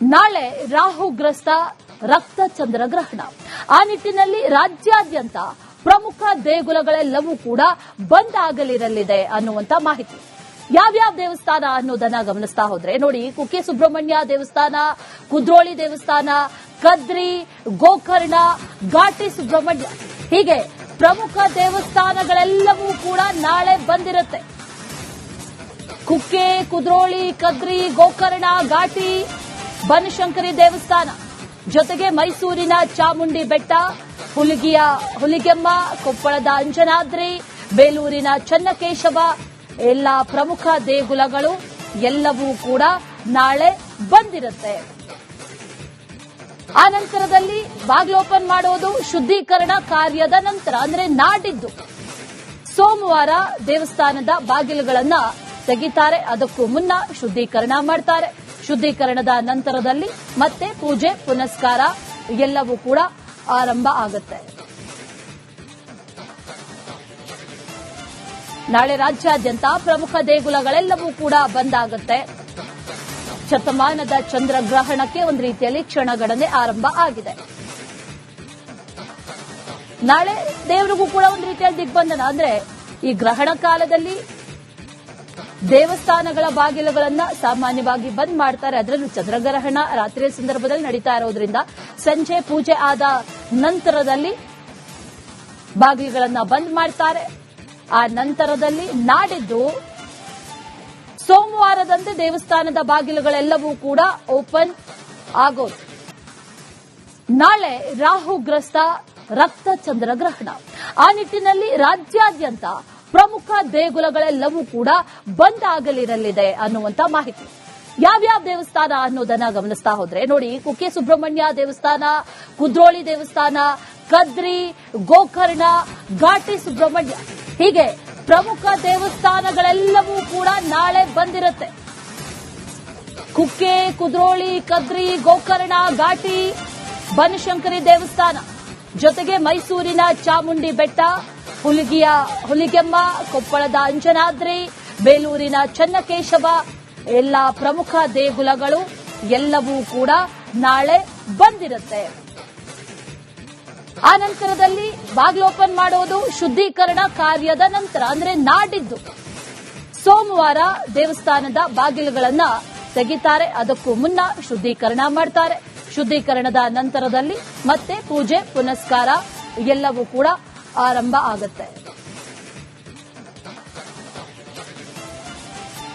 ನಾಳೆ ರಾಹುಗ್ರಸ್ತ ರಕ್ತ ಚಂದ್ರಗ್ರಹಣ ಆ ನಿಟ್ಟಿನಲ್ಲಿ ರಾಜ್ಯಾದ್ಯಂತ ಪ್ರಮುಖ ದೇಗುಲಗಳೆಲ್ಲವೂ ಕೂಡ ಬಂದ್ ಆಗಲಿರಲಿದೆ ಅನ್ನುವಂತ ಮಾಹಿತಿ. ಯಾವ್ಯಾವ ದೇವಸ್ಥಾನ ಅನ್ನೋದನ್ನ ಗಮನಿಸ್ತಾ ಹೋದ್ರೆ, ನೋಡಿ, ಕುಕ್ಕೆ ಸುಬ್ರಹ್ಮಣ್ಯ ದೇವಸ್ಥಾನ, ಕುದ್ರೋಳಿ ದೇವಸ್ಥಾನ, ಕದ್ರಿ, ಗೋಕರ್ಣ, ಘಾಟಿ ಸುಬ್ರಹ್ಮಣ್ಯ. ಹೀಗೆ ಪ್ರಮುಖ ದೇವಸ್ಥಾನಗಳೆಲ್ಲವೂ ಕೂಡ ನಾಳೆ ಬಂದಿರುತ್ತೆ. ಕುಕ್ಕೆ, ಕುದ್ರೋಳಿ, ಕದ್ರಿ, ಗೋಕರ್ಣ, ಘಾಟಿ ಬನಶಂಕರಿ ದೇವಸ್ಥಾನ. ಜೊತೆಗೆ ಮೈಸೂರಿನ ಚಾಮುಂಡಿ ಬೆಟ್ಟ, ಹುಲಿಗಿಯ ಹುಲಿಗೆಮ್ಮ, ಕೊಪ್ಪಳದ ಅಂಜನಾದ್ರಿ, ಬೇಲೂರಿನ ಚನ್ನಕೇಶವ, ಎಲ್ಲ ಪ್ರಮುಖ ದೇಗುಲಗಳು ಎಲ್ಲವೂ ಕೂಡ ನಾಳೆ ಬಂದಿರುತ್ತೆ. ಆ ನಂತರದಲ್ಲಿ ಬಾಗಿಲು ಓಪನ್ ಮಾಡೋದು ಶುದ್ಧೀಕರಣ ಕಾರ್ಯದ ನಂತರ, ಅಂದ್ರೆ ನಾಡಿದ್ದು. ಸೋಮವಾರ ದೇವಸ್ಥಾನದ ಬಾಗಿಲುಗಳನ್ನ ತೆಗಿತಾರೆ. ಅದಕ್ಕೂ ಮುನ್ನ ಶುದ್ಧೀಕರಣ ಮಾಡ್ತಾರೆ. ಶುದ್ಧೀಕರಣದ ನಂತರದಲ್ಲಿ ಮತ್ತೆ ಪೂಜೆ, ಪುನಸ್ಕಾರ, ಎಲ್ಲವೂ ಕೂಡ ಆರಂಭ ಆಗುತ್ತೆ. ನಾಳೆ ರಾಜ್ಯಾದ್ಯಂತ ಪ್ರಮುಖ ದೇಗುಲಗಳೆಲ್ಲವೂ ಕೂಡ ಬಂದ್ ಆಗುತ್ತೆ. ಶತಮಾನದ ಚಂದ್ರಗ್ರಹಣಕ್ಕೆ ಒಂದು ರೀತಿಯಲ್ಲಿ ಕ್ಷಣಗಣನೆ ಆರಂಭ ಆಗಿದೆ. ನಾಳೆ ದೇವರಿಗೂ ಕೂಡ ಒಂದು ರೀತಿಯಲ್ಲಿ ದಿಗ್ಬಂಧನ. ಅಂದ್ರೆ ಈ ಗ್ರಹಣ ಕಾಲದಲ್ಲಿ ದೇವಸ್ಥಾನಗಳ ಬಾಗಿಲುಗಳನ್ನ ಸಾಮಾನ್ಯವಾಗಿ ಬಂದ್ ಮಾಡ್ತಾರೆ. ಅದರಲ್ಲೂ ಚಂದ್ರಗ್ರಹಣ ರಾತ್ರಿಯ ಸಂದರ್ಭದಲ್ಲಿ ನಡೀತಾ ಇರೋದ್ರಿಂದ ಸಂಜೆ ಪೂಜೆ ಆದ ನಂತರದಲ್ಲಿ ಬಾಗಿಲುಗಳನ್ನ ಬಂದ್ ಮಾಡ್ತಾರೆ. ಆ ನಂತರದಲ್ಲಿ ನಾಡಿದ್ದು ಸೋಮವಾರದಂತೆ ದೇವಸ್ಥಾನದ ಬಾಗಿಲುಗಳೆಲ್ಲವೂ ಕೂಡ ಓಪನ್ ಆಗೋದು. ನಾಳೆ ರಾಹುಗ್ರಸ್ತ ರಕ್ತ ಚಂದ್ರಗ್ರಹಣ. ಆ ನಿಟ್ಟಿನಲ್ಲಿ ರಾಜ್ಯಾದ್ಯಂತ ಪ್ರಮುಖ ದೇಗುಲಗಳೆಲ್ಲವೂ ಕೂಡ ಬಂದ್ ಆಗಲಿರಲಿದೆ ಅನ್ನುವಂತ ಮಾಹಿತಿ. ಯಾವ್ಯಾವ ದೇವಸ್ಥಾನ ಅನ್ನೋದನ್ನ ಗಮನಿಸ್ತಾ ಹೋದ್ರೆ, ನೋಡಿ, ಕುಕ್ಕೆ ಸುಬ್ರಹ್ಮಣ್ಯ ದೇವಸ್ಥಾನ, ಕುದ್ರೋಳಿ ದೇವಸ್ಥಾನ, ಕದ್ರಿ, ಗೋಕರ್ಣ, ಘಾಟಿ ಸುಬ್ರಹ್ಮಣ್ಯ. ಹೀಗೆ ಪ್ರಮುಖ ದೇವಸ್ಥಾನಗಳೆಲ್ಲವೂ ಕೂಡ ನಾಳೆ ಬಂದಿರುತ್ತೆ. ಕುಕ್ಕೆ, ಕುದ್ರೋಳಿ, ಕದ್ರಿ, ಗೋಕರ್ಣ, ಘಾಟಿ, ಬನಶಂಕರಿ ದೇವಸ್ಥಾನ. ಜೊತೆಗೆ ಮೈಸೂರಿನ ಚಾಮುಂಡಿ ಬೆಟ್ಟ ಹುಲಿಗಿಯ ಹುಲಿಗೆಮ್ಮ, ಕೊಪ್ಪಳದ ಅಂಜನಾದ್ರಿ, ಬೇಲೂರಿನ ಚನ್ನಕೇಶವ, ಎಲ್ಲ ಪ್ರಮುಖ ದೇಗುಲಗಳು ಎಲ್ಲವೂ ಕೂಡ ನಾಳೆ ಬಂದಿರುತ್ತೆ. ಆ ನಂತರದಲ್ಲಿ ಬಾಗಿಲು ಓಪನ್ ಮಾಡೋದು ಶುದ್ಧೀಕರಣ ಕಾರ್ಯದ ನಂತರ, ಅಂದ್ರೆ ನಾಡಿದ್ದು. ಸೋಮವಾರ ದೇವಸ್ಥಾನದ ಬಾಗಿಲುಗಳನ್ನ ತೆಗಿತಾರೆ. ಅದಕ್ಕೂ ಮುನ್ನ ಶುದ್ಧೀಕರಣ ಮಾಡ್ತಾರೆ. ಶುದ್ಧೀಕರಣದ ನಂತರದಲ್ಲಿ ಮತ್ತೆ ಪೂಜೆ, ಪುನಸ್ಕಾರ, ಎಲ್ಲವೂ ಕೂಡ ಆರಂಭ ಆಗುತ್ತೆ.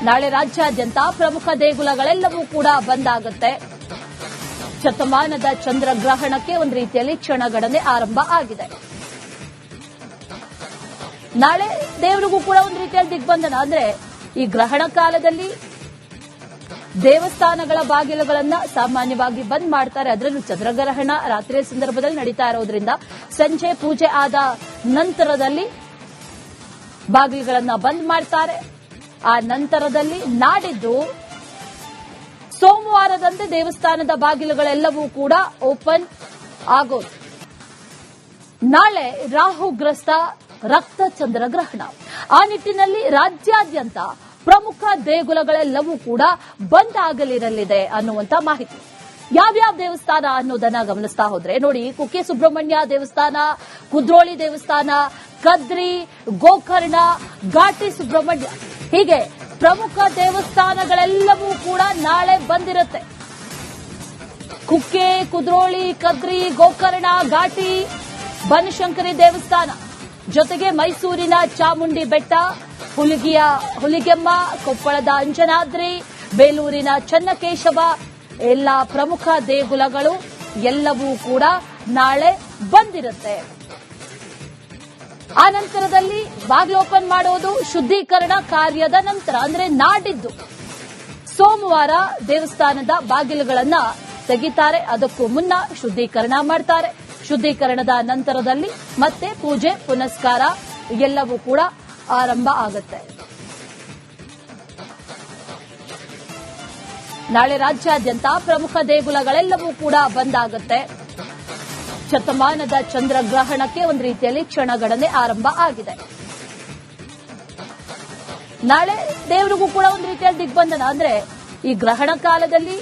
ನಾಳೆ ರಾಜ್ಯಾದ್ಯಂತ ಪ್ರಮುಖ ದೇಗುಲಗಳೆಲ್ಲವೂ ಕೂಡ ಬಂದ್ ಆಗುತ್ತೆ. ಶತಮಾನದ ಚಂದ್ರಗ್ರಹಣಕ್ಕೆ ಒಂದು ರೀತಿಯಲ್ಲಿ ಕ್ಷಣಗಣನೆ ಆರಂಭ ಆಗಿದೆ. ನಾಳೆ ದೇವರಿಗೂ ಕೂಡ ಒಂದು ರೀತಿಯಲ್ಲಿ ದಿಗ್ಬಂಧನ. ಅಂದ್ರೆ ಈ ಗ್ರಹಣ ಕಾಲದಲ್ಲಿ ದೇವಸ್ಥಾನಗಳ ಬಾಗಿಲುಗಳನ್ನ ಸಾಮಾನ್ಯವಾಗಿ ಬಂದ್ ಮಾಡ್ತಾರೆ. ಅದರಲ್ಲೂ ಚಂದ್ರಗ್ರಹಣ ರಾತ್ರಿಯ ಸಂದರ್ಭದಲ್ಲಿ ನಡೀತಾ ಇರೋದ್ರಿಂದ ಸಂಜೆ ಪೂಜೆ ಆದ ನಂತರದಲ್ಲಿ ಬಾಗಿಲುಗಳನ್ನ ಬಂದ್ ಮಾಡ್ತಾರೆ. ಆ ನಂತರದಲ್ಲಿ ನಾಡಿದ್ದು ಸೋಮವಾರದಂತೆ ದೇವಸ್ಥಾನದ ಬಾಗಿಲುಗಳೆಲ್ಲವೂ ಕೂಡ ಓಪನ್ ಆಗೋದು. ನಾಳೆ ರಾಹುಗ್ರಸ್ತ ರಕ್ತ ಚಂದ್ರಗ್ರಹಣ ಆ ನಿಟ್ಟಿನಲ್ಲಿ ರಾಜ್ಯಾದ್ಯಂತ ಪ್ರಮುಖ ದೇಗುಲಗಳೆಲ್ಲವೂ ಕೂಡ ಬಂದ್ ಆಗಲಿರಲಿದೆ ಅನ್ನುವಂತ ಮಾಹಿತಿ. ಯಾವ್ಯಾವ ದೇವಸ್ಥಾನ ಅನ್ನೋದನ್ನ ಗಮನಿಸ್ತಾ ಹೋದ್ರೆ, ನೋಡಿ, ಕುಕ್ಕೆ ಸುಬ್ರಹ್ಮಣ್ಯ ದೇವಸ್ಥಾನ, ಕುದ್ರೋಳಿ ದೇವಸ್ಥಾನ, ಕದ್ರಿ, ಗೋಕರ್ಣ, ಘಾಟಿ ಸುಬ್ರಹ್ಮಣ್ಯ. ಹೀಗೆ ಪ್ರಮುಖ ದೇವಸ್ಥಾನಗಳೆಲ್ಲವೂ ಕೂಡ ನಾಳೆ ಬಂದಿರುತ್ತೆ. ಕುಕ್ಕೆ, ಕುದ್ರೋಳಿ, ಕದ್ರಿ, ಗೋಕರ್ಣ, ಘಾಟಿ, ಬನಶಂಕರಿ ದೇವಸ್ಥಾನ. ಜೊತೆಗೆ ಮೈಸೂರಿನ ಚಾಮುಂಡಿ ಬೆಟ್ಟ, ಹುಲಿಗಿಯ ಹುಲಿಗೆಮ್ಮ, ಕೊಪ್ಪಳದ ಅಂಜನಾದ್ರಿ, ಬೇಲೂರಿನ ಚನ್ನಕೇಶವ ಎಲ್ಲ ಪ್ರಮುಖ ದೇಗುಲಗಳು ಎಲ್ಲವೂ ಕೂಡ ನಾಳೆ ಬಂದಿರುತ್ತೆ. ಆ ನಂತರದಲ್ಲಿ ಬಾಗಿಲು ಓಪನ್ ಮಾಡೋದು ಶುದ್ಧೀಕರಣ ಕಾರ್ಯದ ನಂತರ, ಅಂದ್ರೆ ನಾಡಿದ್ದು. ಸೋಮವಾರ ದೇವಸ್ಥಾನದ ಬಾಗಿಲುಗಳನ್ನ ತೆಗಿತಾರೆ. ಅದಕ್ಕೂ ಮುನ್ನ ಶುದ್ಧೀಕರಣ ಮಾಡ್ತಾರೆ. ಶುದ್ಧೀಕರಣದ ನಂತರದಲ್ಲಿ ಮತ್ತೆ ಪೂಜೆ, ಪುನಸ್ಕಾರ ಎಲ್ಲವೂ ಕೂಡ ಆರಂಭ ಆಗುತ್ತೆ. ನಾಳೆ ರಾಜ್ಯಾದ್ಯಂತ ಪ್ರಮುಖ ದೇಗುಲಗಳೆಲ್ಲವೂ ಕೂಡ ಬಂದ್ ಆಗುತ್ತೆ ಶತಮಾನದ ಚಂದ್ರಗ್ರಹಣಕ್ಕೆ ಒಂದು ರೀತಿಯಲ್ಲಿ ಕ್ಷಣಗಣನೆ ಆರಂಭ ಆಗಿದೆ. ನಾಳೆ ದೇವರಿಗೂ ಕೂಡ ಒಂದು ರೀತಿಯಲ್ಲಿ ದಿಗ್ಬಂಧನ. ಅಂದ್ರೆ ಈ ಗ್ರಹಣ ಕಾಲದಲ್ಲಿ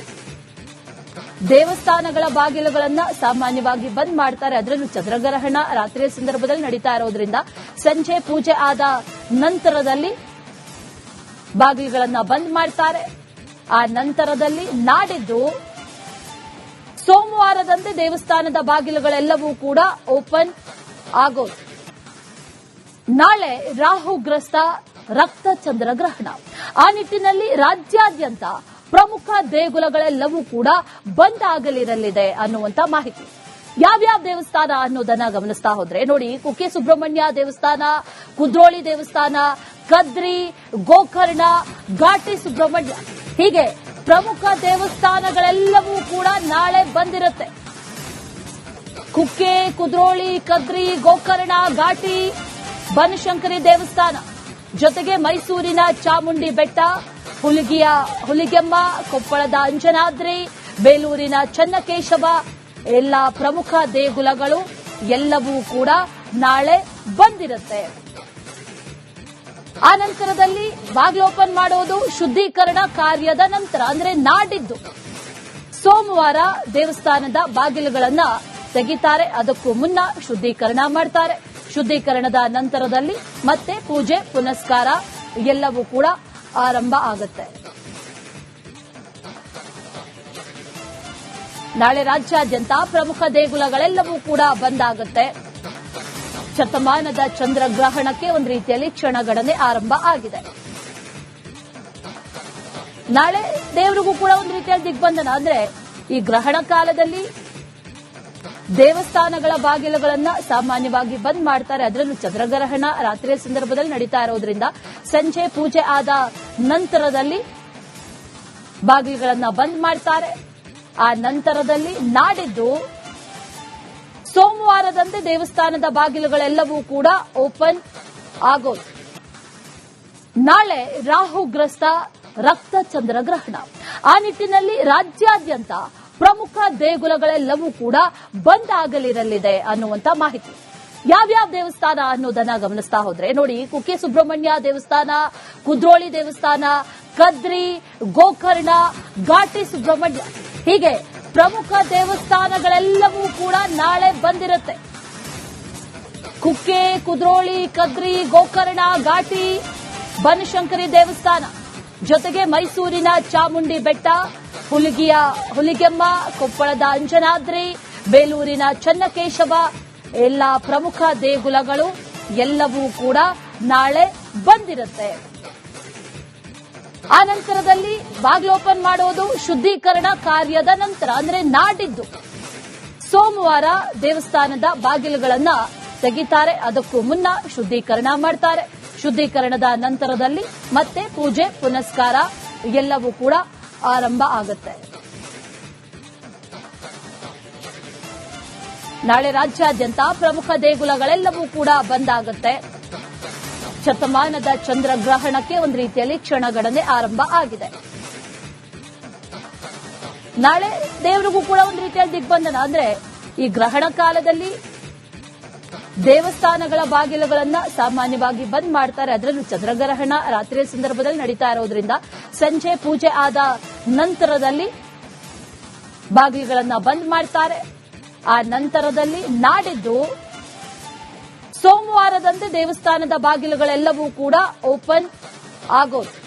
ದೇವಸ್ಥಾನಗಳ ಬಾಗಿಲುಗಳನ್ನ ಸಾಮಾನ್ಯವಾಗಿ ಬಂದ್ ಮಾಡ್ತಾರೆ. ಅದರಲ್ಲೂ ಚಂದ್ರಗ್ರಹಣ ರಾತ್ರಿಯ ಸಂದರ್ಭದಲ್ಲಿ ನಡೀತಾ ಇರೋದ್ರಿಂದ ಸಂಜೆ ಪೂಜೆ ಆದ ನಂತರದಲ್ಲಿ ಬಾಗಿಲುಗಳನ್ನ ಬಂದ್ ಮಾಡ್ತಾರೆ. ಆ ನಂತರದಲ್ಲಿ ನಾಡಿದ್ದು ಸೋಮವಾರದಂತೆ ದೇವಸ್ಥಾನದ ಬಾಗಿಲುಗಳೆಲ್ಲವೂ ಕೂಡ ಓಪನ್ ಆಗೋದು. ನಾಳೆ ರಾಹುಗ್ರಸ್ತ ರಕ್ತ ಚಂದ್ರಗ್ರಹಣ ಆ ನಿಟ್ಟಿನಲ್ಲಿ ರಾಜ್ಯಾದ್ಯಂತ ಪ್ರಮುಖ ದೇಗುಲಗಳೆಲ್ಲವೂ ಕೂಡ ಬಂದ್ ಆಗಲಿರಲಿದೆ ಅನ್ನುವಂತ ಮಾಹಿತಿ. ಯಾವ್ಯಾವ ದೇವಸ್ಥಾನ ಅನ್ನೋದನ್ನ ಗಮನಿಸ್ತಾ ಹೋದ್ರೆ ನೋಡಿ, ಕುಕ್ಕೆ ಸುಬ್ರಹ್ಮಣ್ಯ ದೇವಸ್ಥಾನ, ಕುದ್ರೋಳಿ ದೇವಸ್ಥಾನ, ಕದ್ರಿ, ಗೋಕರ್ಣ, ಘಾಟಿ ಸುಬ್ರಹ್ಮಣ್ಯ. ಹೀಗೆ ಪ್ರಮುಖ ದೇವಸ್ಥಾನಗಳೆಲ್ಲವೂ ಕೂಡ ನಾಳೆ ಬಂದಿರುತ್ತೆ. ಕುಕ್ಕೆ, ಕುದ್ರೋಳಿ, ಕದ್ರಿ, ಗೋಕರ್ಣ, ಘಾಟಿ, ಬನಶಂಕರಿ ದೇವಸ್ಥಾನ. ಜೊತೆಗೆ ಮೈಸೂರಿನ ಚಾಮುಂಡಿ ಬೆಟ್ಟ, ಹುಲಿಗಿಯ ಹುಲಿಗೆಮ್ಮ, ಕೊಪ್ಪಳದ ಅಂಜನಾದ್ರಿ, ಬೇಲೂರಿನ ಚನ್ನಕೇಶವ, ಎಲ್ಲ ಪ್ರಮುಖ ದೇಗುಲಗಳು ಎಲ್ಲವೂ ಕೂಡ ನಾಳೆ ಬಂದಿರುತ್ತೆ. ಆ ನಂತರದಲ್ಲಿ ಬಾಗಿಲು ಓಪನ್ ಮಾಡೋದು ಶುದ್ಧೀಕರಣ ಕಾರ್ಯದ ನಂತರ, ಅಂದ್ರೆ ನಾಡಿದ್ದು. ಸೋಮವಾರ ದೇವಸ್ಥಾನದ ಬಾಗಿಲುಗಳನ್ನ ತೆಗಿತಾರೆ. ಅದಕ್ಕೂ ಮುನ್ನ ಶುದ್ಧೀಕರಣ ಮಾಡ್ತಾರೆ. ಶುದ್ಧೀಕರಣದ ನಂತರದಲ್ಲಿ ಮತ್ತೆ ಪೂಜೆ, ಪುನಸ್ಕಾರ ಎಲ್ಲವೂ ಕೂಡ ಆರಂಭ ಆಗುತ್ತೆ. ನಾಳೆ ರಾಜ್ಯಾದ್ಯಂತ ಪ್ರಮುಖ ದೇಗುಲಗಳೆಲ್ಲವೂ ಕೂಡ ಬಂದಾಗುತ್ತೆ ಶತಮಾನದ ಚಂದ್ರಗ್ರಹಣಕ್ಕೆ ಒಂದು ರೀತಿಯಲ್ಲಿ ಕ್ಷಣಗಣನೆ ಆರಂಭ ಆಗಿದೆ. ನಾಳೆ ದೇವರಿಗೂ ಕೂಡ ಒಂದು ರೀತಿಯಲ್ಲಿ ದಿಗ್ಬಂಧನ. ಅಂದ್ರೆ ಈ ಗ್ರಹಣ ಕಾಲದಲ್ಲಿ ದೇವಸ್ಥಾನಗಳ ಬಾಗಿಲುಗಳನ್ನ ಸಾಮಾನ್ಯವಾಗಿ ಬಂದ್ ಮಾಡ್ತಾರೆ. ಅದರಲ್ಲೂ ಚಂದ್ರಗ್ರಹಣ ರಾತ್ರಿಯ ಸಂದರ್ಭದಲ್ಲಿ ನಡೀತಾ ಇರೋದ್ರಿಂದ ಸಂಜೆ ಪೂಜೆ ಆದ ನಂತರದಲ್ಲಿ ಬಾಗಿಲುಗಳನ್ನ ಬಂದ್ ಮಾಡ್ತಾರೆ. ಆ ನಂತರದಲ್ಲಿ ನಾಡಿದ್ದು ಸೋಮವಾರದಂತೆ ದೇವಸ್ಥಾನದ ಬಾಗಿಲುಗಳೆಲ್ಲವೂ ಕೂಡ ಓಪನ್ ಆಗೋದು. ನಾಳೆ ರಾಹುಗ್ರಸ್ತ ರಕ್ತ ಚಂದ್ರಗ್ರಹಣ ಆ ನಿಟ್ಟಿನಲ್ಲಿ ರಾಜ್ಯಾದ್ಯಂತ ಪ್ರಮುಖ ದೇಗುಲಗಳೆಲ್ಲವೂ ಕೂಡ ಬಂದ್ ಆಗಲಿರಲಿದೆ ಅನ್ನುವಂತ ಮಾಹಿತಿ. ಯಾವ್ಯಾವ ದೇವಸ್ಥಾನ ಅನ್ನೋದನ್ನ ಗಮನಿಸ್ತಾ ಹೋದ್ರೆ, ನೋಡಿ, ಕುಕ್ಕೆ ಸುಬ್ರಹ್ಮಣ್ಯ ದೇವಸ್ಥಾನ, ಕುದ್ರೋಳಿ ದೇವಸ್ಥಾನ, ಕದ್ರಿ, ಗೋಕರ್ಣ, ಘಾಟಿ ಸುಬ್ರಹ್ಮಣ್ಯ. ಹೀಗೆ ಪ್ರಮುಖ ದೇವಸ್ಥಾನಗಳೆಲ್ಲವೂ ಕೂಡ ನಾಳೆ ಬಂದಿರುತ್ತೆ. ಕುಕ್ಕೆ, ಕುದ್ರೋಳಿ, ಕದ್ರಿ, ಗೋಕರ್ಣ, ಘಾಟಿ, ಬನಶಂಕರಿ ದೇವಸ್ಥಾನ. ಜೊತೆಗೆ ಮೈಸೂರಿನ ಚಾಮುಂಡಿ ಬೆಟ್ಟ, ಹುಲಿಗಿಯ ಹುಲಿಗೆಮ್ಮ, ಕೊಪ್ಪಳದ ಅಂಜನಾದ್ರಿ, ಬೇಲೂರಿನ ಚನ್ನಕೇಶವ, ಎಲ್ಲ ಪ್ರಮುಖ ದೇಗುಲಗಳು ಎಲ್ಲವೂ ಕೂಡ ನಾಳೆ ಬಂದಿರುತ್ತೆ. ಆ ನಂತರದಲ್ಲಿ ಬಾಗಿಲು ಓಪನ್ ಮಾಡೋದು ಶುದ್ಧೀಕರಣ ಕಾರ್ಯದ ನಂತರ, ಅಂದ್ರೆ ನಾಡಿದ್ದು. ಸೋಮವಾರ ದೇವಸ್ಥಾನದ ಬಾಗಿಲುಗಳನ್ನ ತೆಗಿತಾರೆ. ಅದಕ್ಕೂ ಮುನ್ನ ಶುದ್ಧೀಕರಣ ಮಾಡ್ತಾರೆ. ಶುದ್ಧೀಕರಣದ ನಂತರದಲ್ಲಿ ಮತ್ತೆ ಪೂಜೆ, ಪುನಸ್ಕಾರ ಎಲ್ಲವೂ ಕೂಡ ಆರಂಭ ಆಗುತ್ತೆ. ನಾಳೆ ರಾಜ್ಯಾದ್ಯಂತ ಪ್ರಮುಖ ದೇಗುಲಗಳೆಲ್ಲವೂ ಕೂಡ ಬಂದಾಗುತ್ತೆ ಶತಮಾನದ ಚಂದ್ರಗ್ರಹಣಕ್ಕೆ ಒಂದು ರೀತಿಯಲ್ಲಿ ಕ್ಷಣಗಣನೆ ಆರಂಭ ಆಗಿದೆ. ನಾಳೆ ದೇವರಿಗೂ ಕೂಡ ಒಂದು ರೀತಿಯಲ್ಲಿ ದಿಗ್ಬಂಧನ. ಅಂದ್ರೆ ಈ ಗ್ರಹಣ ಕಾಲದಲ್ಲಿ ದೇವಸ್ಥಾನಗಳ ಬಾಗಿಲುಗಳನ್ನ ಸಾಮಾನ್ಯವಾಗಿ ಬಂದ್ ಮಾಡ್ತಾರೆ. ಅದರಲ್ಲೂ ಚಂದ್ರಗ್ರಹಣ ರಾತ್ರಿಯ ಸಂದರ್ಭದಲ್ಲಿ ನಡೀತಾ ಇರೋದ್ರಿಂದ ಸಂಜೆ ಪೂಜೆ ಆದ ನಂತರದಲ್ಲಿ ಬಾಗಿಲುಗಳನ್ನ ಬಂದ್ ಮಾಡ್ತಾರೆ. ಆ ನಂತರದಲ್ಲಿ ನಾಡಿದ್ದು ಸೋಮವಾರದಂತೆ ದೇವಸ್ಥಾನದ ಬಾಗಿಲುಗಳೆಲ್ಲವೂ ಕೂಡ ಓಪನ್ ಆಗೋದು.